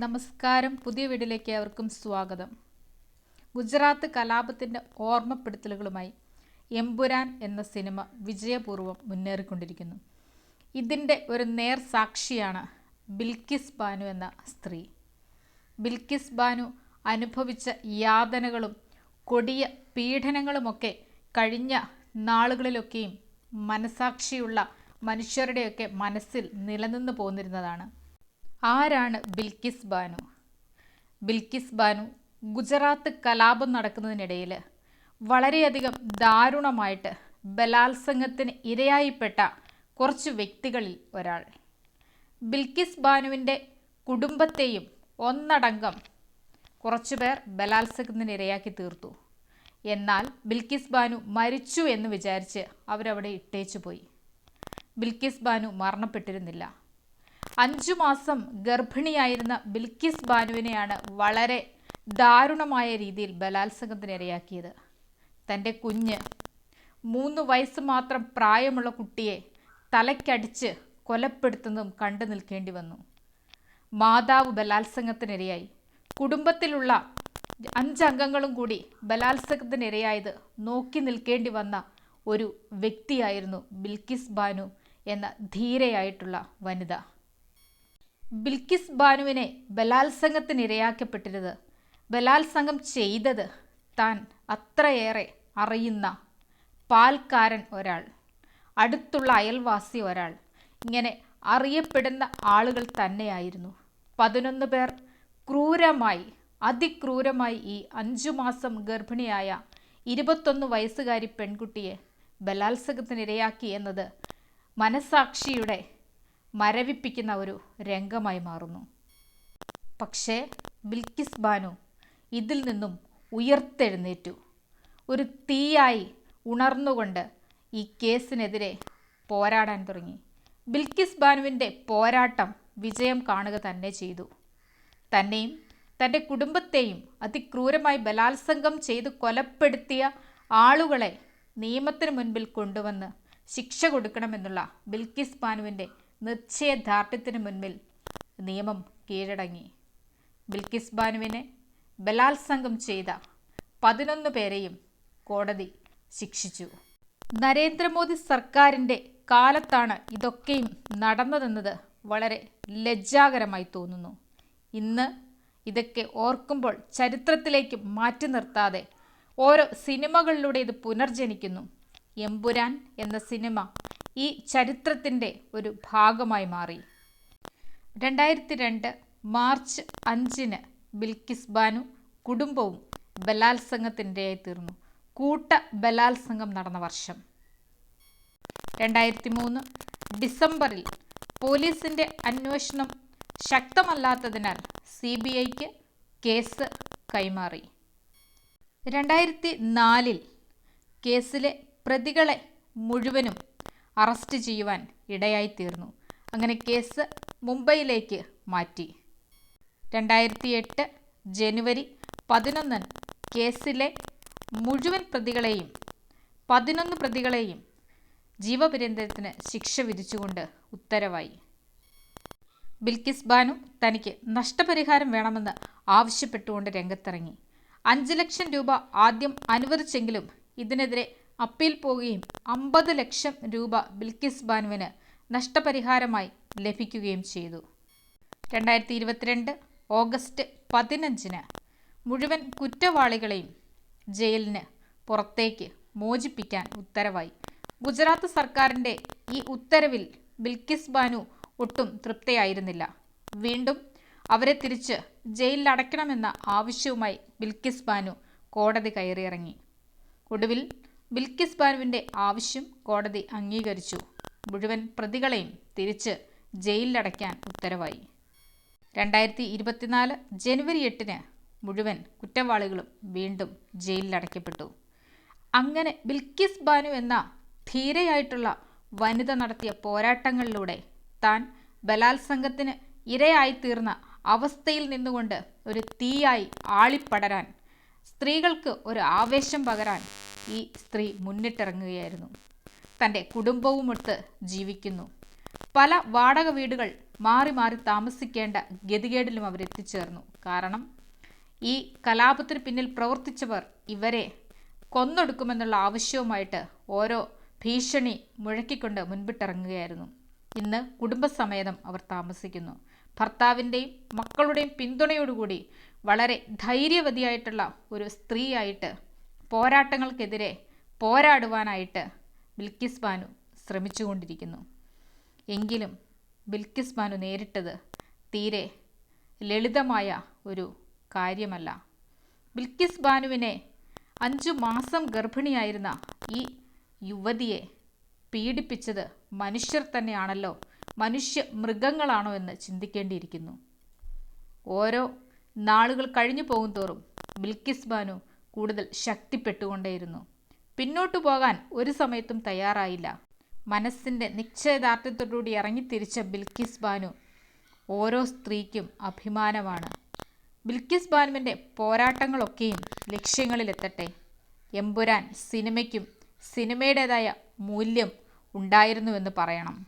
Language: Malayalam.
നമസ്കാരം. പുതിയ വീഡിയോയിലേക്ക് അവർക്കും സ്വാഗതം. ഗുജറാത്ത് കലാപത്തിന്റെ ഓർമ്മപ്പെടുത്തലുകളുമായി എമ്പുരാൻ എന്ന സിനിമ വിജയപൂർവം മുന്നേറിക്കൊണ്ടിരിക്കുന്നു. ഇതിന്റെ ഒരു നേർ സാക്ഷിയാണ് ബിൽക്കിസ് ബാനു എന്ന സ്ത്രീ. ബിൽക്കിസ് ബാനു അനുഭവിച്ച യാതനകളും കൊടിയ പീഡനങ്ങളുമൊക്കെ കഴിഞ്ഞ നാളുകളിലൊക്കെയും മനസാക്ഷിയുള്ള മനുഷ്യരുടെയൊക്കെ മനസ്സിൽ നിലനിന്ന് പോന്നിരുന്നതാണ്. ആരാണ് ബിൽക്കിസ് ബാനു? ബിൽക്കിസ് ബാനു ഗുജറാത്ത് കലാപം നടക്കുന്നതിനിടയിൽ വളരെയധികം ദാരുണമായിട്ട് ബലാത്സംഗത്തിന് ഇരയായിപ്പെട്ട കുറച്ച് വ്യക്തികളിൽ ഒരാൾ. ബിൽക്കിസ് ബാനുവിന്റെ കുടുംബത്തെയും ഒന്നടങ്കം കുറച്ചുപേർ ബലാത്സംഗത്തിന് ഇരയാക്കി തീർത്തു. എന്നാൽ ബിൽക്കിസ് ബാനു മരിച്ചു എന്ന് വിചാരിച്ച് അവരവിടെ ഇട്ടേച്ചു പോയി ബിൽക്കിസ് ബാനു മരണപ്പെട്ടിരുന്നില്ല. അഞ്ചു മാസം ഗർഭിണിയായിരുന്ന ബിൽക്കിസ് ബാനുവിനെയാണ് വളരെ ദാരുണമായ രീതിയിൽ ബലാത്സംഗത്തിനിരയാക്കിയത്. തന്റെ കുഞ്ഞ് മൂന്ന് വയസ്സ് മാത്രം പ്രായമുള്ള കുട്ടിയെ തലയ്ക്കടിച്ച് കൊലപ്പെടുത്തുന്നതും കണ്ടു നിൽക്കേണ്ടി വന്നു. മാതാവ് ബലാത്സംഗത്തിനിരയായി. കുടുംബത്തിലുള്ള അഞ്ചംഗങ്ങളും കൂടി ബലാത്സംഗത്തിനിരയായത് നോക്കി നിൽക്കേണ്ടി വന്ന ഒരു വ്യക്തിയായിരുന്നു ബിൽക്കിസ് ബാനു എന്ന ധീരയായിട്ടുള്ള വനിത. ബിൽക്കിസ് ബാനുവിനെ ബലാത്സംഗത്തിനിരയാക്കപ്പെട്ടിരുന്നത് ബലാത്സംഗം ചെയ്തത് താൻ അത്രയേറെ അറിയുന്ന പാൽക്കാരൻ ഒരാൾ അടുത്തുള്ള അയൽവാസി ഒരാൾ ഇങ്ങനെ അറിയപ്പെടുന്ന ആളുകൾ തന്നെയായിരുന്നു. പതിനൊന്ന് പേർ ക്രൂരമായി അതിക്രൂരമായി ഈ അഞ്ചു മാസം ഗർഭിണിയായ ഇരുപത്തൊന്ന് വയസ്സുകാരി പെൺകുട്ടിയെ ബലാത്സംഗത്തിനിരയാക്കി എന്നത് മനസാക്ഷിയുടെ മരവിപ്പിക്കുന്ന ഒരു രംഗമായി മാറുന്നു. പക്ഷേ ബിൽക്കിസ് ബാനു ഇതിൽ നിന്നും ഉയർത്തെഴുന്നേറ്റു. ഒരു തീയായി ഉണർന്നുകൊണ്ട് ഈ കേസിനെതിരെ പോരാടാൻ തുടങ്ങി. ബിൽക്കിസ് ബാനുവിന്റെ പോരാട്ടം വിജയം കാണുക തന്നെ ചെയ്തു. തന്നെയും തന്റെ കുടുംബത്തെയും അതിക്രൂരമായി ബലാത്സംഗം ചെയ്ത് കൊലപ്പെടുത്തിയ ആളുകളെ നിയമത്തിന് മുൻപിൽ കൊണ്ടുവന്ന് ശിക്ഷ കൊടുക്കണമെന്നുള്ള ബിൽക്കിസ് ബാനുവിന്റെ നിശ്ചയദാർഢ്യത്തിന് മുൻപിൽ നിയമം കീഴടങ്ങി. ബിൽക്കിസ് ബാനുവിനെ ബലാത്സംഗം ചെയ്ത പതിനൊന്ന് പേരെയും കോടതി ശിക്ഷിച്ചു. നരേന്ദ്രമോദി സർക്കാരിന്റെ കാലത്താണ് ഇതൊക്കെയും നടന്നതെന്നത് വളരെ ലജ്ജാകരമായി തോന്നുന്നു. ഇന്ന് ഇതൊക്കെ ഓർക്കുമ്പോൾ ചരിത്രത്തിലേക്ക് മാറ്റി നിർത്താതെ ഓരോ സിനിമകളിലൂടെ ഇത് പുനർജനിക്കുന്നു. എമ്പുരാൻ എന്ന സിനിമ ഈ ചരിത്രത്തിന്റെ ഒരു ഭാഗമായി മാറി. രണ്ടായിരത്തി രണ്ട് മാർച്ച് അഞ്ചിന് ബിൽക്കിസ് ബാനു കുടുംബവും ബലാത്സംഗത്തിന്റെയായി തീർന്നു. കൂട്ട ബലാത്സംഗം നടന്ന വർഷം. രണ്ടായിരത്തി മൂന്ന് ഡിസംബറിൽ പോലീസിന്റെ അന്വേഷണം ശക്തമല്ലാത്തതിനാൽ സി ബി ഐക്ക് കേസ് കൈമാറി. രണ്ടായിരത്തി നാലിൽ കേസിലെ പ്രതികളെ മുഴുവനും അറസ്റ്റ് ചെയ്യുവാൻ ഇടയായിത്തീർന്നു. അങ്ങനെ കേസ് മുംബൈയിലേക്ക് മാറ്റി. രണ്ടായിരത്തി എട്ട് ജനുവരി പതിനൊന്നിന് കേസിലെ മുഴുവൻ പ്രതികളെയും പതിനൊന്ന് പ്രതികളെയും ജീവപര്യന്തത്തിന് ശിക്ഷ വിധിച്ചുകൊണ്ട് ഉത്തരവായി. ബിൽക്കിസ് ബാനു തനിക്ക് നഷ്ടപരിഹാരം വേണമെന്ന് ആവശ്യപ്പെട്ടുകൊണ്ട് രംഗത്തിറങ്ങി. അഞ്ച് ലക്ഷം രൂപ ആദ്യം അനുവദിച്ചെങ്കിലും ഇതിനെതിരെ അപ്പീൽ പോവുകയും അമ്പത് ലക്ഷം രൂപ ബിൽക്കിസ് ബാനുവിന് നഷ്ടപരിഹാരമായി ലഭിക്കുകയും ചെയ്തു. രണ്ടായിരത്തി ഇരുപത്തിരണ്ട് ഓഗസ്റ്റ് പതിനഞ്ചിന് മുഴുവൻ കുറ്റവാളികളെയും ജയിലിന് പുറത്തേക്ക് മോചിപ്പിക്കാൻ ഉത്തരവായി. ഗുജറാത്ത് സർക്കാരിന്റെ ഈ ഉത്തരവിൽ ബിൽക്കിസ് ബാനു ഒട്ടും തൃപ്തയായിരുന്നില്ല. വീണ്ടും അവരെ തിരിച്ച് ജയിലിൽ അടയ്ക്കണമെന്ന ആവശ്യവുമായി ബിൽക്കിസ് ബാനു കോടതി കയറിയിറങ്ങി. ഒടുവിൽ ബിൽക്കിസ് ബാനുവിന്റെ ആവശ്യം കോടതി അംഗീകരിച്ചു. മുഴുവൻ പ്രതികളെയും തിരിച്ച് ജയിലിലടയ്ക്കാൻ ഉത്തരവായി. രണ്ടായിരത്തി ഇരുപത്തിനാല് ജനുവരി എട്ടിന് മുഴുവൻ കുറ്റവാളികളും വീണ്ടും ജയിലിലടയ്ക്കപ്പെട്ടു. അങ്ങനെ ബിൽക്കിസ് ബാനു എന്ന ധീരയായിട്ടുള്ള വനിത നടത്തിയ പോരാട്ടങ്ങളിലൂടെ താൻ ബലാത്സംഗത്തിന് ഇരയായിത്തീർന്ന അവസ്ഥയിൽ നിന്നുകൊണ്ട് ഒരു തീയായി ആളിപ്പടരാൻ സ്ത്രീകൾക്ക് ഒരു ആവേശം പകരാൻ ഈ സ്ത്രീ മുന്നിട്ടിറങ്ങുകയായിരുന്നു. തന്റെ കുടുംബവുമൊത്ത് ജീവിക്കുന്നു. പല വാടക വീടുകൾ മാറി മാറി താമസിക്കേണ്ട ഗതികേടിലും അവരെത്തിച്ചേർന്നു കാരണം ഈ കലാപത്തിന് പിന്നിൽ പ്രവർത്തിച്ചവർ ഇവരെ കൊന്നൊടുക്കുമെന്നുള്ള ആവശ്യവുമായിട്ട് ഓരോ ഭീഷണി മുഴക്കിക്കൊണ്ട് മുൻപിട്ടിറങ്ങുകയായിരുന്നു. ഇന്ന് കുടുംബസമേതം അവർ താമസിക്കുന്നു. ഭർത്താവിന്റെയും മക്കളുടെയും പിന്തുണയോടുകൂടി വളരെ ധൈര്യവതിയായിട്ടുള്ള ഒരു സ്ത്രീയായിട്ട് പോരാട്ടങ്ങൾക്കെതിരെ പോരാടുവാനായിട്ട് ബിൽക്കിസ് ബാനു ശ്രമിച്ചുകൊണ്ടിരിക്കുന്നു. എങ്കിലും ബിൽക്കിസ് ബാനു നേരിട്ടത് തീരെ ലളിതമായ ഒരു കാര്യമല്ല. ബിൽക്കിസ് ബാനുവിനെ അഞ്ചു മാസം ഗർഭിണിയായിരുന്ന ഈ യുവതിയെ പീഡിപ്പിച്ചത് മനുഷ്യർ തന്നെയാണല്ലോ. മനുഷ്യ മൃഗങ്ങളാണോ എന്ന് ചിന്തിക്കേണ്ടിയിരിക്കുന്നു. ഓരോ നാളുകൾ കഴിഞ്ഞു പോകും തോറും ബിൽക്കിസ് ബാനു കൂടുതൽ ശക്തിപ്പെട്ടുകൊണ്ടേയിരുന്നു. പിന്നോട്ടു പോകാൻ ഒരു സമയത്തും തയ്യാറായില്ല. മനസ്സിന്റെ നിശ്ചയദാർഢ്യത്തോടുകൂടി ഇറങ്ങിത്തിരിച്ച ബിൽക്കിസ് ബാനു ഓരോ സ്ത്രീക്കും അഭിമാനമാണ്. ബിൽക്കിസ് ബാനുവിന്റെ പോരാട്ടങ്ങളൊക്കെയും ലക്ഷ്യങ്ങളിലെത്തട്ടെ. എമ്പുരാൻ സിനിമയ്ക്കും സിനിമയുടേതായ മൂല്യം ഉണ്ടായിരുന്നുവെന്ന് പറയണം.